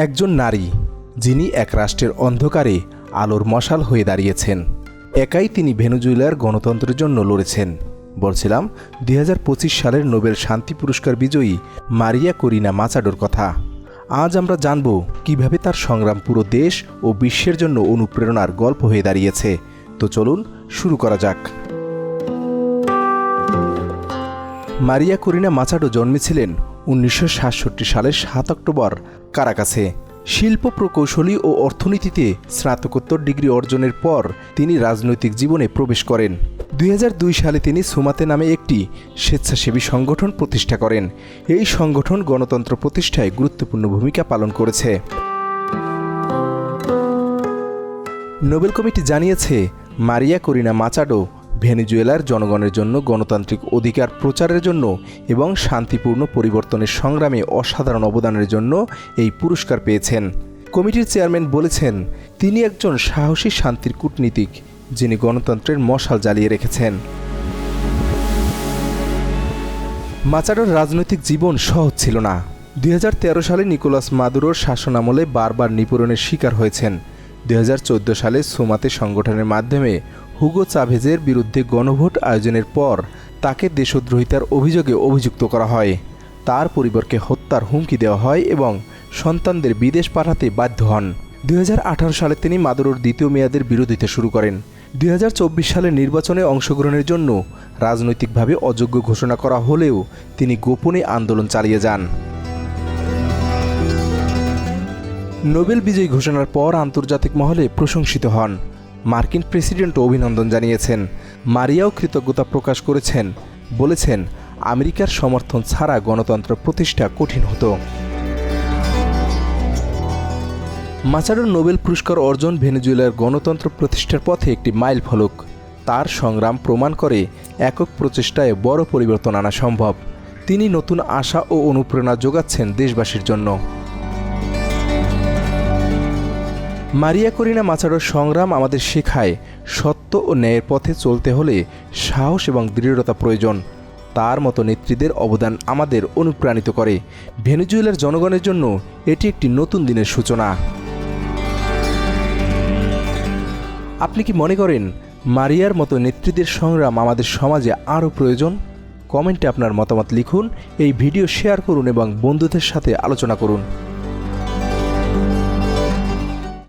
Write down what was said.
একজন নারী, যিনি এক রাষ্ট্রের অন্ধকারে আলোর মশাল হয়ে দাঁড়িয়েছেন। একাই তিনি ভেনুজুয়েলার গণতন্ত্রের জন্য লড়েছেন। বলছিলাম, দুই হাজার পঁচিশ সালের নোবেল শান্তি পুরস্কার বিজয়ী মারিয়া করিনা মাচাডোর কথা। আজ আমরা জানব কীভাবে তার সংগ্রাম পুরো দেশ ও বিশ্বের জন্য অনুপ্রেরণার গল্প হয়ে দাঁড়িয়েছে। তো চলুন, শুরু করা যাক। মারিয়া করিনা মাচাডো জন্মেছিলেন উনিশশো সাতষট্টি সালের সাত অক্টোবর কারাকাসে। শিল্প, প্রকৌশলী ও অর্থনীতিতে স্নাতকোত্তর ডিগ্রি অর্জনের পর তিনি রাজনৈতিক জীবনে প্রবেশ করেন। দুই হাজার দুই সালে তিনি সুমাতে নামে একটি স্বেচ্ছাসেবী সংগঠন প্রতিষ্ঠা করেন। এই সংগঠন গণতন্ত্র প্রতিষ্ঠায় গুরুত্বপূর্ণ ভূমিকা পালন করেছে। নোবেল কমিটি জানিয়েছে, মারিয়া করিনা মাচাডো ভেনেজুয়েলার জনগণের জন্য গণতান্ত্রিক অধিকার প্রচারের জন্য এবং শান্তিপূর্ণ পরিবর্তনের সংগ্রামে অসাধারণ অবদানের জন্য এই পুরস্কার পেয়েছেন। কমিটির চেয়ারম্যান বলেছেন, তিনি একজন সাহসী শান্তির কূটনীতিক, যিনি গণতন্ত্রের মশাল জ্বালিয়ে রেখেছেন। মাচাডোর রাজনৈতিক জীবন সহজ ছিল না। দুই হাজার তেরো সালে নিকোলাস মাদুরোর শাসনামলে বারবার নিপূরণের শিকার হয়েছেন। দুই হাজার চৌদ্দ সালে সোমাতে সংগঠনের মাধ্যমে হুগো চাভেজের বিরুদ্ধে গণভোট আয়োজনের পর তাকে দেশদ্রোহিতার অভিযোগে অভিযুক্ত করা হয়। তার পরিবারকে হত্যার হুমকি দেওয়া হয় এবং সন্তানদের বিদেশ পাঠাতে বাধ্য হন। দুই হাজার আঠারো সালে তিনি মাদুরোর দ্বিতীয় মেয়াদের বিরোধিতা শুরু করেন। দুই সালের নির্বাচনে অংশগ্রহণের জন্য রাজনৈতিকভাবে অযোগ্য ঘোষণা করা হলেও তিনি গোপনে আন্দোলন চালিয়ে যান। নোবেল বিজয়ী ঘোষণার পর আন্তর্জাতিক মহলে প্রশংসিত হন। মার্কিন প্রেসিডেন্টও অভিনন্দন জানিয়েছেন, মারিয়াও কৃতজ্ঞতা প্রকাশ করেছেন। বলেছেন, আমেরিকার সমর্থন ছাড়া গণতন্ত্র প্রতিষ্ঠা কঠিন হতো। মাচারোর নোবেল পুরস্কার অর্জন ভেনেজুয়েলার গণতন্ত্র প্রতিষ্ঠার পথে একটি মাইল ফলক। তার সংগ্রাম প্রমাণ করে একক প্রচেষ্টায় বড় পরিবর্তন আনা সম্ভব। তিনি নতুন আশা ও অনুপ্রেরণা যোগাচ্ছেন দেশবাসীর জন্য। মারিয়া করিনা মাচাডোর সংগ্রাম আমাদের শেখায় সত্য ও ন্যায়ের পথে চলতে হলে সাহস এবং দৃঢ়তা প্রয়োজন। তার মতো নেত্রীদের অবদান আমাদের অনুপ্রাণিত করে। ভেনেজুয়েলার জনগণের জন্য এটি একটি নতুন দিনের সূচনা। আপনি কি মনে করেন মারিয়ার মতো নেত্রীদের সংগ্রাম আমাদের সমাজে আরও প্রয়োজন? কমেন্টে আপনার মতামত লিখুন, এই ভিডিও শেয়ার করুন এবং বন্ধুদের সাথে আলোচনা করুন।